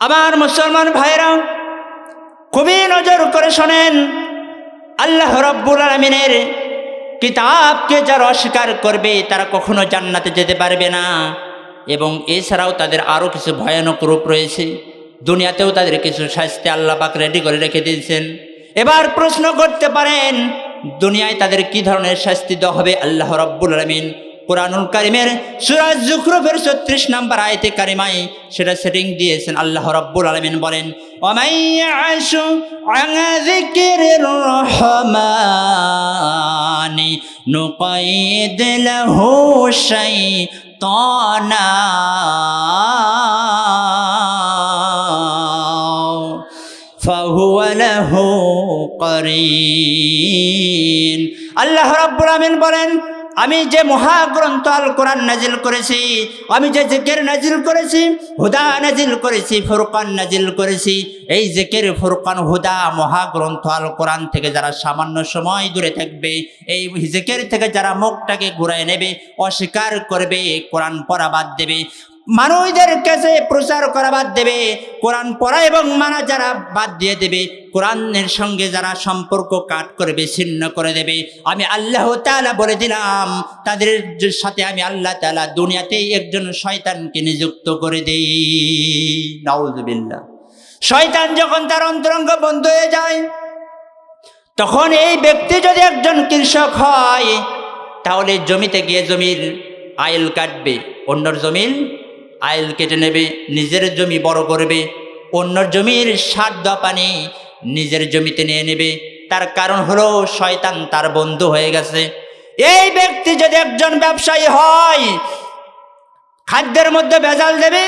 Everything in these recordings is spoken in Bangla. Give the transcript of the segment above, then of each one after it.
আমার মুসলমান ভাইরা খুবই নজর করে শোনেন, আল্লাহ রব্বুল আলমিনের কিতাবকে যারা অস্বীকার করবে, তারা কখনো জান্নাতে যেতে পারবে না। এবং এছাড়াও তাদের আরও কিছু ভয়ানক রূপ রয়েছে। দুনিয়াতেও তাদের কিছু শাস্তি আল্লাহ পাক রেডি করে রেখে দিয়েছেন। এবার প্রশ্ন করতে পারেন, দুনিয়ায় তাদের কি ধরনের শাস্তি দেওয়া হবে আল্লাহ রব্বুল আলমিন? কোরআনুল কারিমের সুরাজ জুখরুফের ছত্রিশ নাম্বার আয়তে কারিমাই সেটা সেটিং দিয়েছেন আল্লাহ রব্বুল আলমিন বলেন ওমাইয়াশু আঙাযিকিরির রহমানি নুকাইদ লাহু শাইতানা فهو له قرين আল্লাহ রাব্বুল আমিন বলেন আমি যে মহাগ্রন্থ আল কোরআন নাজিল করেছি, আমি যে জেকের নাজিল করেছি, হুদা নাজিল করেছি, ফুরকান নাজিল করেছি, এই জেকের, ফুরকান, হুদা মহাগ্রন্থ আল কোরআন থেকে যারা সামান্য সময় দূরে থাকবে, এই জেকের থেকে যারা মুখটাকে ঘুরায় নেবে, অস্বীকার করবে, কোরআন পড়া বাদ দেবে। মানুষদের কাছে প্রচার করা বাদ দেবে, কোরআন পড়া এবং মানা যারা বাদ দিয়ে দেবে, কোরআনের সঙ্গে যারা সম্পর্ক কাট করবে, ছিন্ন করে দেবে। আমি আল্লাহ তালা বলে দিলাম, তাদের সাথে আমি আল্লাহ তালা দুনিয়াতেই একজন শয়তানকে নিযুক্ত করে দেই। নাউজুবিল্লাহ। শয়তান যখন তার অন্তরঙ্গ বন্ধ হয়ে যায়, তখন এই ব্যক্তি যদি একজন কৃষক হয়, তাহলে জমিতে গিয়ে জমির আইল কাটবে, অন্যর জমির আইল কেটে নেবে, নিজের জমি বড় করবে, অন্যর জমির সার পানি নিজের জমিতে নিয়ে নেবে। তার কারণ হলো শয়তান তার বন্ধু হয়ে গেছে। এই ব্যক্তি যদি একজন ব্যবসায়ী হয়, খাদ্যের মধ্যে ভেজাল দেবে,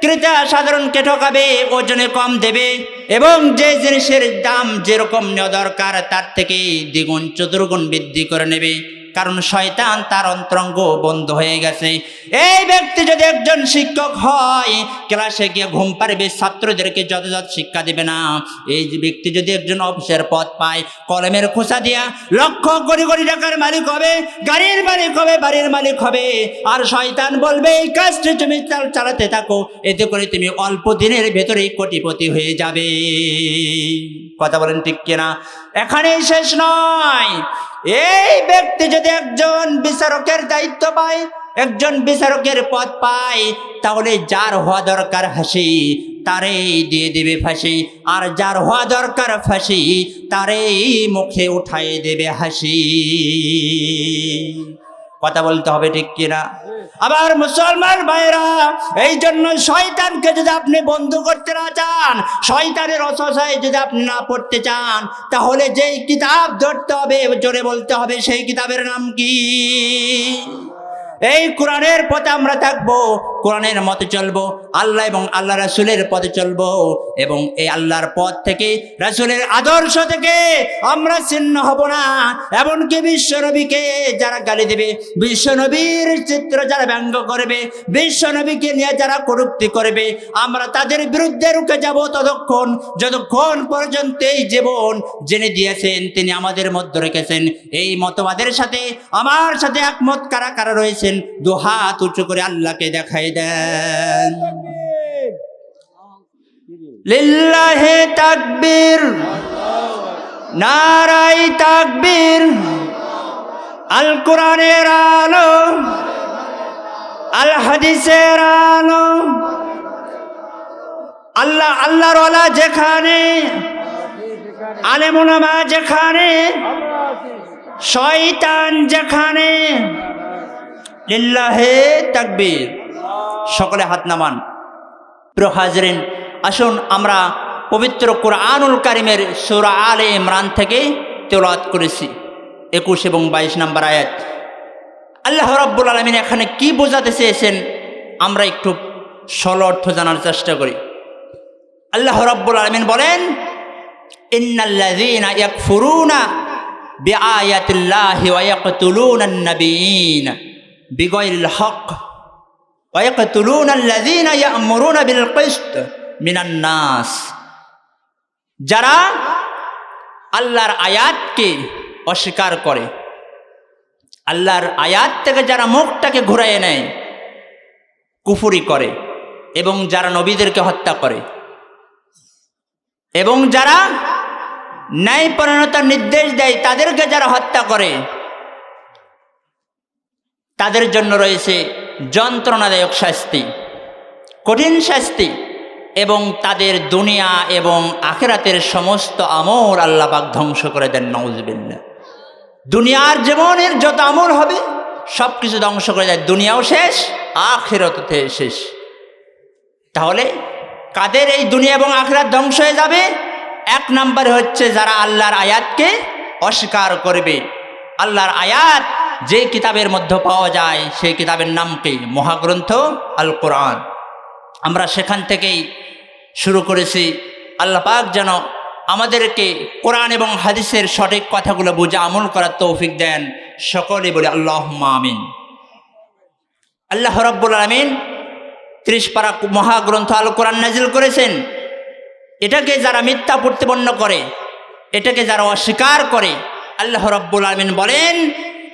ক্রেতা সাধারণকে ঠকাবে ওজনে কম দেবে এবং যে জিনিসের দাম যেরকম নেওয়া দরকার, তার থেকে দ্বিগুণ, চতুর্গুণ বৃদ্ধি করে নেবে। কারণ শয়তান তার অন্তরঙ্গ বন্ধ হয়ে গেছে। এই ব্যক্তি যদি একজন শিক্ষক হয়, ক্লাসে গিয়ে ঘুম পারবে ছাত্রদেরকে যথাযথ শিক্ষা দেবে না। এই ব্যক্তি যদি একজন অফিসের পথ পায়, কলমের খোসা দিয়া লক্ষ কোটি কোটি টাকার মালিক হবে, গাড়ির মালিক হবে, বাড়ির মালিক হবে। আর শয়তান বলবে, এই কাজটি তুমি চালাতে থাকো, এতে করে তুমি অল্প দিনের ভেতরেই কোটিপতি হয়ে যাবে। কথা বলেন ঠিক কিনা? এখানেই শেষ নয়। এই ব্যক্তি যদি একজন বিচারকের দায়িত্ব পায়, একজন বিচারকের পদ পায়, তাহলে যার হওয়া দরকার হাসি তারেই দিয়ে দেবে ফাঁসি। আর যার হওয়া দরকার ফাঁসি, তারেই মুখে উঠাই দেবে হাসি। কথা বলতে হবে ঠিক কিনা? আবার মুসলমান ভাইরা এই জন্য শয়তানকে যদি আপনি বন্ধু করতে না চান, শয়তানের অসহায় যদি আপনি না পড়তে চান, তাহলে যেই কিতাব ধরতে হবে, জোরে বলতে হবে, সেই কিতাবের নাম কি? এই কোরআনের পথে আমরা থাকব কোরআনের মতে চলবো, আল্লাহ এবং আল্লাহ রাসুলের পথে চলবো এবং এই আল্লাহর পথ থেকে, রাসুলের আদর্শ থেকে আমরা ছিন্ন হব না। এমনকি বিশ্বনবীকে যারা গালি দেবে বিশ্বনবীর চিত্র যারা ব্যঙ্গ করবে বিশ্বনবীকে নিয়ে যারা করুক্তি করবে, আমরা তাদের বিরুদ্ধে রুখে যাব ততক্ষণ, যতক্ষণ পর্যন্ত এই জীবন জেনে দিয়েছেন, তিনি আমাদের মধ্যে রেখেছেন। এই মতবাদের সাথে, আমার সাথে একমত কারা কারা রয়েছেন? দু হাত উঁচু করে আল্লাহকে দেন লিল্লাহে তাকবীর নারাই তাকবীর আল কোরআনের আলো আল হাদিসের আলো। আল্লাহ, আল্লাহর ওয়ালা যেখানে, আলেমুলামা যেখানে, শয়তান যেখানে, লিল্লাহে তাকবীর। সকলে হাত নামান। প্রিয় হাজরিন, আসুন আমরা পবিত্র কোরআনুল কারিমের সুরা আলে ইমরান থেকে তেলাওয়াত করেছি। একুশ এবং বাইশ নাম্বার আয়াত। আল্লাহ রাব্বুল আলমিন এখানে কি বোঝাতে চেয়েছেন আমরা একটু সল অর্থ জানার চেষ্টা করি। আল্লাহ রাব্বুল আলমিন বলেন, ইন্নাল্লাযীনা ইয়াকফুরুনা বিআয়াতিল্লাহি ওয়া ইয়াকতুলুনা আন-নাবিয়্যিন হক মিনান নাস যারা আল্লাহর আয়াতকে অস্বীকার করে, আল্লাহর আয়াত থেকে যারা মুখটাকে ঘুরাইয়ে নেয়, কুফুরি করে এবং যারা নবীদেরকে হত্যা করে এবং যারা ন্যায় পরিণতার নির্দেশ দেয় তাদেরকে যারা হত্যা করে, তাদের জন্য রয়েছে যন্ত্রণাদায়ক শাস্তি, কঠিন শাস্তি এবং তাদের দুনিয়া এবং আখেরাতের সমস্ত আমল আল্লাপাক ধ্বংস করে দেন নওজবিল্লা দুনিয়ার জীবনের যত আমল হবে সব কিছু ধ্বংস করে দেয়। দুনিয়াও শেষ আখেরতে শেষ। তাহলে কাদের এই দুনিয়া এবং আখেরাত ধ্বংস হয়ে যাবে? এক নম্বরে হচ্ছে যারা আল্লাহর আয়াতকে অস্বীকার করবে। আল্লাহর আয়াত যে কিতাবের মধ্যে পাওয়া যায়, সেই কিতাবের নাম কি? মহাগ্রন্থ আল কোরআন আমরা সেখান থেকেই শুরু করেছি। আল্লাহ পাক যেন আমাদেরকে কোরআন এবং হাদিসের সঠিক কথাগুলো বুঝে আমল করার তৌফিক দেন সকলে বলে আল্লাহ আমিন। আল্লাহ রব্বুল আলমিন ত্রিশ পারা মহাগ্রন্থ আল কোরআন নাজিল করেছেন। এটাকে যারা মিথ্যা প্রতিপন্ন করে, এটাকে যারা অস্বীকার করে, আল্লাহ রব্বুল আলমিন বলেন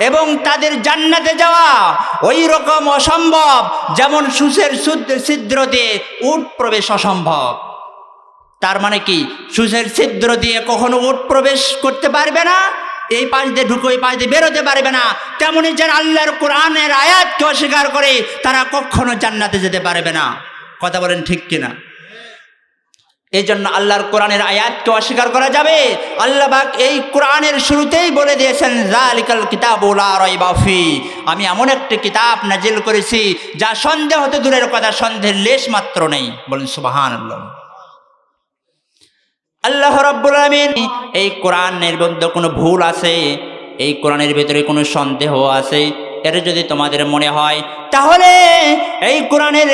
এবং তাদের জান্নাতে যাওয়া ওই রকম অসম্ভব, যেমন সুসের ছিদ্র দিয়ে উট প্রবেশ অসম্ভব। তার মানে কি? সুসের ছিদ্র দিয়ে কখনো উট প্রবেশ করতে পারবে না, এই পাশ দিয়ে ঢুকে ওই পাশ দিয়ে বেরোতে পারবে না। তেমনি যারা আল্লাহর কোরআনের আয়াতকে অস্বীকার করে তারা কখনো জান্নাতে যেতে পারবে না। কথা বলেন ঠিক কিনা? এই জন্য আল্লাহর কোরআনের আয়াতকে অস্বীকার করা যাবে। আল্লাহ বাক এই কোরআনের শুরুতেই বলে দিয়েছেন জালিকাল কিতাব বাফি আমি এমন একটি কিতাব নাজিল করেছি, যা সন্দেহ হতে দূরের কথা, সন্দেহের লেশ মাত্র নেই। বলেন সুবাহান আল্লাহ আল্লাহ রব্বুল আলমিন, এই কোরআনের মধ্যে কোনো ভুল আছে? এই কোরআনের ভিতরে কোনো সন্দেহ আছে? এর যদি তোমাদের মনে হয়, তাহলে এই কোরআনের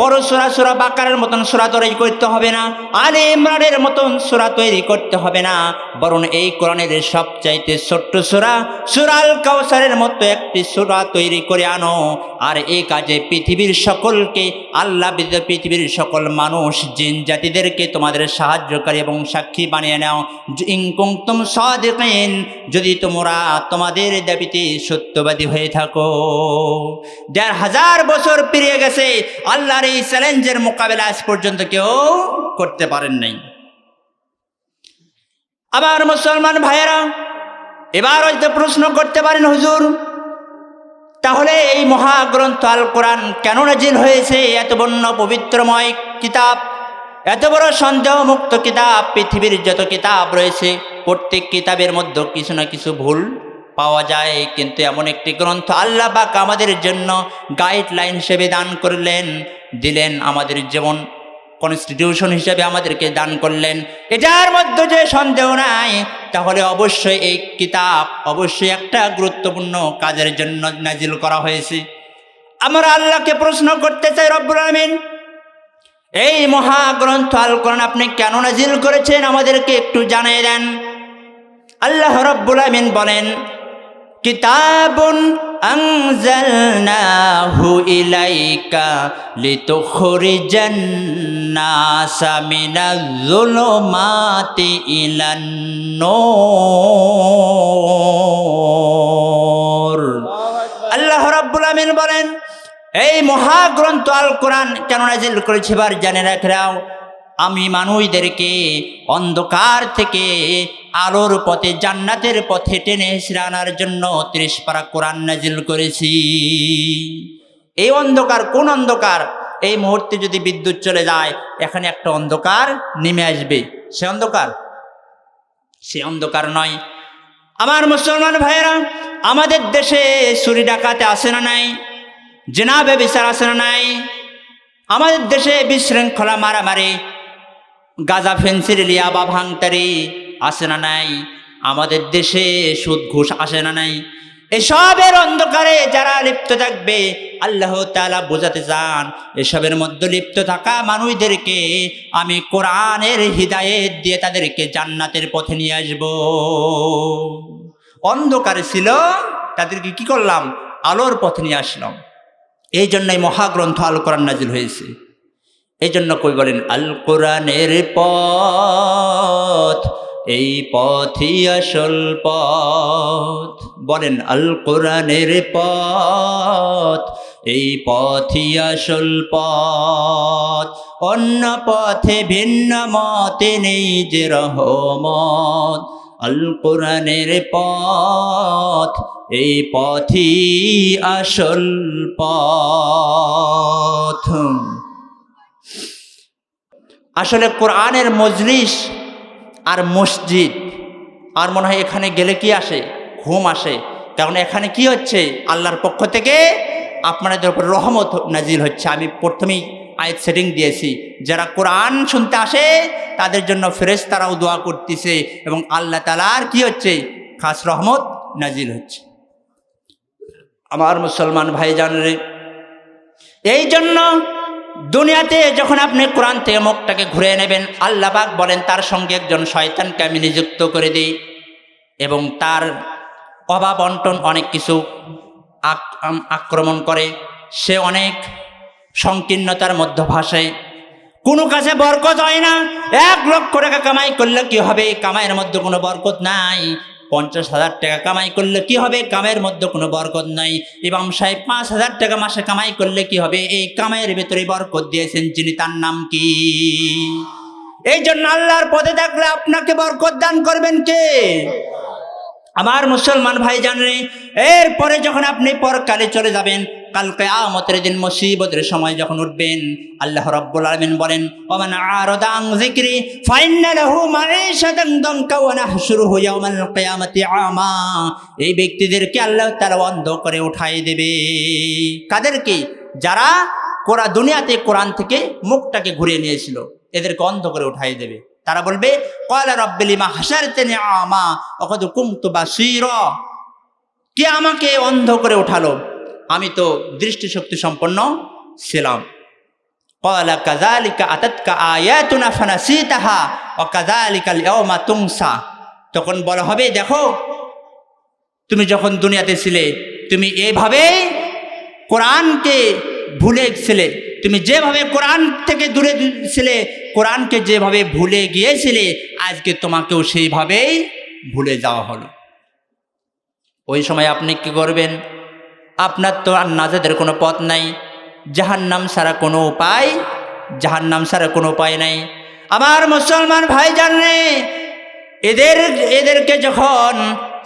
বড় সোরা সোরা বাকারের মতন সোরা তৈরি করতে হবে না। আলে ইমরানের মতন সোরা তৈরি করতে হবে না। বরং এই কোরআনের সবচাইতে ছোট্ট সোরা, সুরাল কাউসারের মতো একটি সোরা তৈরি করে আনো। আর এই কাজে পৃথিবীর সকলকে, আল্লাহ পৃথিবীর সকল মানুষ, জিন জাতিদেরকে তোমাদের সাহায্যকারী এবং সাক্ষী বানিয়ে নাও। ইংকুম সাদেকেন, যদি তোমরা তোমাদের দাবিতে সত্যবাদী হয়ে থাকো। দেড় হাজার বছর পেরিয়ে গেছে আল্লাহর এই চ্যালেঞ্জের মোকাবেলা আজ পর্যন্ত কেউ করতে পারেন নাই। আবার মুসলমান ভাইয়েরা, এবার হয়তো প্রশ্ন করতে পারেন, হুজুর, তাহলে এই মহাগ্রন্থ আল কোরআন কেন নাজিল হয়েছে? এত বন্য, পবিত্রময় কিতাব, এত বড় সন্দেহ মুক্ত কিতাব, পৃথিবীর যত কিতাব রয়েছে, প্রত্যেক কিতাবের মধ্যে কিছু না কিছু ভুল পাওয়া যায়, কিন্তু এমন একটি গ্রন্থ আল্লাহ বাক আমাদের জন্য গাইডলাইন হিসেবে দান করলেন, দিলেন আমাদের যেমন কনস্টিটিউশন হিসেবে আমাদেরকে দান করলেন। এটার মধ্যে যে সন্দেহ নাই, তাহলে অবশ্যই এই কিতাব অবশ্যই একটা গুরুত্বপূর্ণ কাজের জন্য নাজিল করা হয়েছে। আমরা আল্লাহকে প্রশ্ন করতে চাই, রব্বুল আলমিন, এই মহাগ্রন্থ আল কোরআন আপনি কেন নাজিল করেছেন আমাদেরকে একটু জানিয়ে দেন। আল্লাহ রব্বুল আমিন বলেন কিতাবুন আনজালনাহু ইলাইকা লিতুখরিজান নাসা মিনাজ যুলুমাতি ইলান নূর। আল্লাহ রাব্বুল আমিন বলেন, এই মহাগ্রন্থ আল কোরআন কেন নাজিল করেছে এবার জানে রাখরাও আমি মানুষদেরকে অন্ধকার থেকে আলোর পথে, জান্নাতের পথে টেনে এসে আনার জন্য ত্রিশ পারা কোরআন নাজিল করেছি। এই অন্ধকার কোন অন্ধকার? এই মুহূর্তে যদি বিদ্যুৎ চলে যায়, এখানে একটা অন্ধকার নেমে আসবে। সে অন্ধকার? সে অন্ধকার নয়। আমার মুসলমান ভাইয়েরা, আমাদের দেশে চুরি ডাকাতে আসে না নাই? জেনাবে বিচার আসে না নাই? আমাদের দেশে বিশৃঙ্খলা মারামারি, গাজা ফেন্সির লিয়া বা ভাঙতারি আসে না নাই? আমাদের দেশে সুদ ঘুষ আসে না নাই? এসবের অন্ধকারে যারা লিপ্ত থাকবে, আল্লাহ তাআলা বোঝাতে চান, এসবের মধ্যে লিপ্ত থাকা মানুষদেরকে আমি কোরআনের হৃদায়ত দিয়ে তাদেরকে জান্নাতের পথে নিয়ে আসব। অন্ধকারে ছিল, তাদেরকে কি করলাম? আলোর পথে নিয়ে আসলাম। এই জন্যই মহাগ্রন্থ আল কোরআন নাজিল হয়েছে। এই জন্য কই বলেন আল কোরআনের পথ এই পথই আসল পথ। বলেন, আল কোরআনের পথ। এই পথই আসল পথ। অন্য পথে ভিন্ন মতে নেই যে রহমত। আল কোরআনের পথ, এই পথই আসল পথ। আসলে কোরআনের মজলিস আর মসজিদ। আর মনে হয় এখানে গেলে কি আসে? ঘুম আসে। কারণ এখানে কি হচ্ছে? আল্লাহর পক্ষ থেকে আপনাদের উপর রহমত নাজিল হচ্ছে। আমি প্রথমেই আয়াত সেটিং দিয়েছি। যারা কোরআন শুনতে আসে, তাদের জন্য ফেরেস তারাও দোয়া করতেছে এবং আল্লাহ তালার কি হচ্ছে? খাস রহমত নাজিল হচ্ছে। আমার মুসলমান ভাই জানরে এই জন্য দুনিয়াতে যখন আপনি কোরআন থেকে মুখটাকে ঘুরে নেবেন, আল্লাহ পাক বলেন, তার সঙ্গে একজন শয়তানকে আমি নিযুক্ত করে দিই। এবং তার অভাব অন্টন অনেক কিছু আক- আক্রমণ করে। সে অনেক সংকীর্ণতার মধ্যে ভাসে। কোনো কাছে বরকত হয় না। এক লক্ষ টাকা কামাই করলে কি হবে? কামাইয়ের মধ্যে কোনো বরকত নাই। পঞ্চাশ হাজার টাকা কামাই করলে কি হবে? কামের মধ্যে কোনো বরকত নাই। ইমাম সাহেব পাঁচ হাজার টাকা মাসে কামাই করলে কি হবে? এই কামাইয়ের ভেতরে বরকত দিয়েছেন যিনি, তার নাম কি? এই জন্য আল্লাহর পদে থাকলে আপনাকে বরকত দান করবেন কে? আমার মুসলমান ভাই জানলে এরপরে যখন আপনি পরকালে চলে যাবেন কালকে আমতের দিন মুসিবতের সময় যখন উঠবেন, আল্লাহ রাব্বুল আলামিন বলেন, ওমান আরাদা আন যিকরি, ফাইন্না লাহু মাঈশাতান দানকা ওয়া নাহশুরুহু ইয়াওমাল কিয়ামাতি আমা. এই ব্যক্তিদেরকে আল্লাহ তাআলা অন্ধ করে উঠাই দেবে। কাদেরকে? যারা কোরআন দুনিয়াতে কোরআন থেকে মুখটাকে ঘুরিয়ে নিয়েছিল, এদেরকে অন্ধ করে উঠাই দেবে। তারা বলবে কয়লা রব্বিলিমা হাসারতেনে আমা অকদ কুমতু বাসীরা কে আমাকে অন্ধ করে উঠালো? আমি তো দৃষ্টিশক্তি সম্পন্ন ছিলাম। কয়লা কাজালিকা আতাতকা আয়াতুনা ফানাসিতাহা ও কাজালিকাল ইয়াউমা তুমসা তখন বলা হবে, দেখো, তুমি যখন দুনিয়াতে ছিলে, তুমি এভাবে কোরআনকে ভুলে ছিলে। তুমি যেভাবে কোরআন থেকে দূরে ছিলে, কোরআনকে যেভাবে ভুলে গিয়েছিলে, আজকে তোমাকেও সেইভাবেই ভুলে যাওয়া হলো। ওই সময় আপনি কি করবেন? আপনার তো আর নাজাদের কোনো পথ নাই। জাহান্নাম ছাড়া কোনো উপায়, জাহান্নাম ছাড়া কোনো উপায় নাই। আমার মুসলমান ভাই জানে এদের, এদেরকে যখন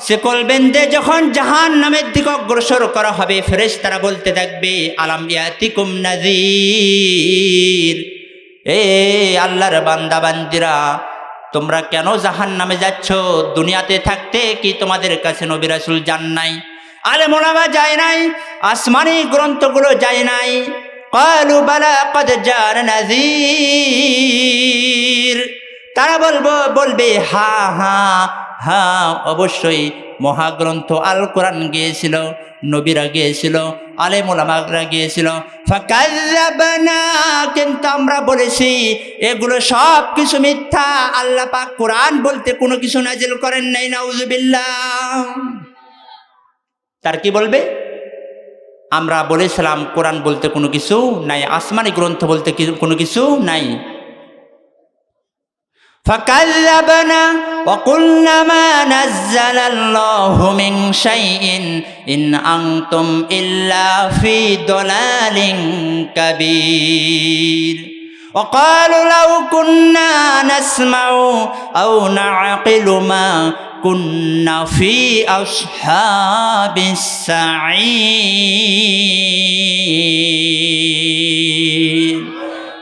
সেকল বেন্দে যখন জাহান নামের দিকে অগ্রসর করা হবে ফেরেশ তারা বলতে থাকবে, আলাম ইয়াতিকুম নাজির এ আল্লাহর বান্দা, বান্দিরা, তোমরা কেন জাহান নামে যাচ্ছ? দুনিয়াতে থাকতে কি তোমাদের কাছে নবিরাসুল জান নাই? আলে মোনাবা যায় নাই, আসমানি গ্রন্থগুলো যায় নাই। কালু, বালা, কদ যার নাজির। তারা বলব, বলবে, হা হা হা, অবশ্যই মহাগ্রন্থ আল কোরআন গিয়েছিল, নবীরা গিয়েছিল আলে মোলামাগরা গিয়েছিল। কিন্তু আমরা বলেছি, এগুলো সব কিছু মিথ্যা। আল্লাহ কোরআন বলতে কোনো কিছু নাজিল করেন নাই, নাউজুবিল্লাহ। তার কি বলবে আমরা বলেছিলাম কোরআন বলতে কোনো কিছু নাই আসমানি গ্রন্থ বলতে কি- কোনো কিছু নাই فكذبنا وقلنا ما نزل الله من شيء إن أنتم إلا في ضلال كبير وقالوا لو كنا نسمع أو نعقل ما كنا في أصحاب السعير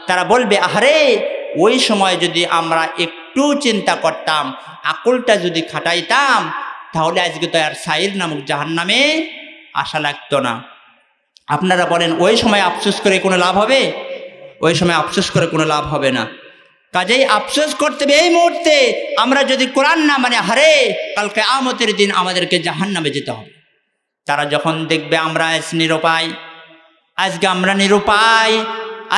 তারা বলবে আহারে ওই সময় যদি আমরা একটু চিন্তা করতাম আকলটা যদি খাটাইতাম তাহলে আজকে তো আর সাইর নামক জাহান নামে আশা লাগতো না আপনারা বলেন ওই সময় আফসোস করে কোনো লাভ হবে ওই সময় আফসোস করে কোনো লাভ হবে না কাজেই আফসোস করতে হবে। এই মুহূর্তে আমরা যদি কোরআন না মানে হারে কালকে আমতের দিন আমাদেরকে জাহান নামে যেতে হবে। তারা যখন দেখবে আমরা আজ নিরুপায়, আজকে আমরা নিরুপায়,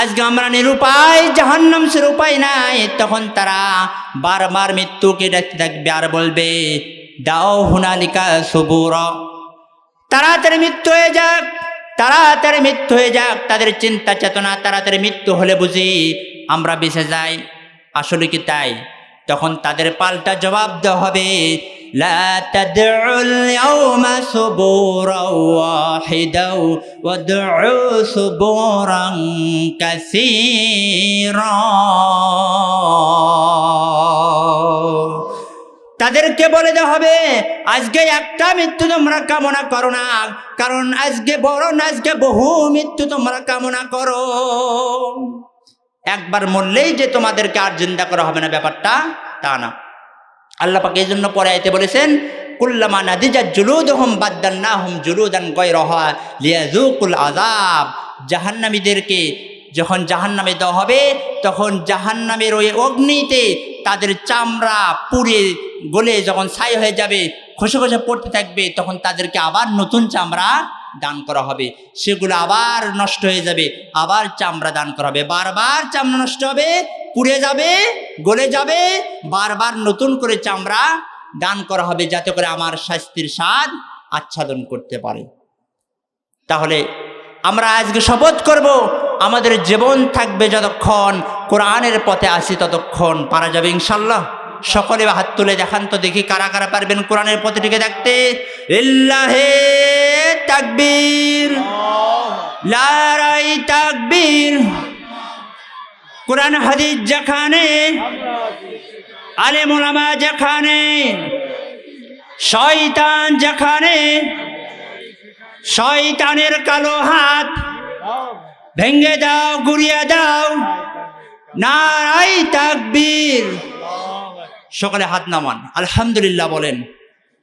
আজকে আমরা নিরুপায়, জাহান্নাম সে উপায় নাই, তখন তারা বারবার মৃত্যুকে ডাকতে থাকবে আর বলবে, দাও হুনালিকা সবুর। তাড়াতাড়ি মৃত্যু হয়ে যাক, তাড়াতাড়ি মৃত্যু হয়ে যাক, তাদের চিন্তা চেতনা তাড়াতাড়ি মৃত্যু হলে বুঝি আমরা বেঁচে যাই। আসলে কি তাই তখন তাদের পাল্টা জবাব দেওয়া হবে لا تدعوا اليوم سبورا واحدا وادعوا سبورا كثيرا তাদেরকে বলে দেওয়া হবে আজকে একটা মৃত্যু তোমরা কামনা করো না কারণ আজকে বড় না আজকে বহু মৃত্যু তোমরা কামনা করো একবার মরলেই যে তোমাদেরকে আর জিন্দা করা হবে না ব্যাপারটা, তা না। আল্লাহ পাক এই জন্য পরে আইতে বলেছেন, কুল্লামা নাদিজা জুলুদ হোম বাদ্দান্না হোম জুলুদান গৈরহা লিয়াজুকুল আজাব জাহান্নামীদেরকে যখন জাহান্নামে দেওয়া হবে, তখন জাহান্নামের ওই অগ্নিতে তাদের চামড়া পুড়ে গলে যখন ছাই হয়ে যাবে, খসে খসে পড়তে থাকবে, তখন তাদেরকে আবার নতুন চামড়া দান করা হবে। সেগুলো আবার নষ্ট হয়ে যাবে, আবার চামড়া দান করা হবে। বারবার চামড়া নষ্ট হবে, পুড়ে যাবে, গলে যাবে, বারবার নতুন করে চামড়া দান করা হবে যাতে করে আমার শাস্তির স্বাদ আচ্ছাদন করতে পারে। তাহলে আমরা আজকে শপথ করব, আমাদের জীবন থাকবে যতক্ষণ কোরআনের পথে আসি ততক্ষণ পারা যাবে ইনশাল্লাহ। সকলে হাত তুলে দেখান তো দেখি কারা কারা পারবেন কোরআনের পথে টিকে থাকতে ইল্লাহে তাকবীর। লারাই তাকবীর। কোরআন হাদিস যেখানে আলে মোলামা যেখানে, শয়তান যেখানে, শয়তানের কালো হাত ভেঙ্গে দাও, গুড়িয়ে দাও। নারাই তাকবীর। সকলে হাত নামান। আলহামদুলিল্লাহ বলেন।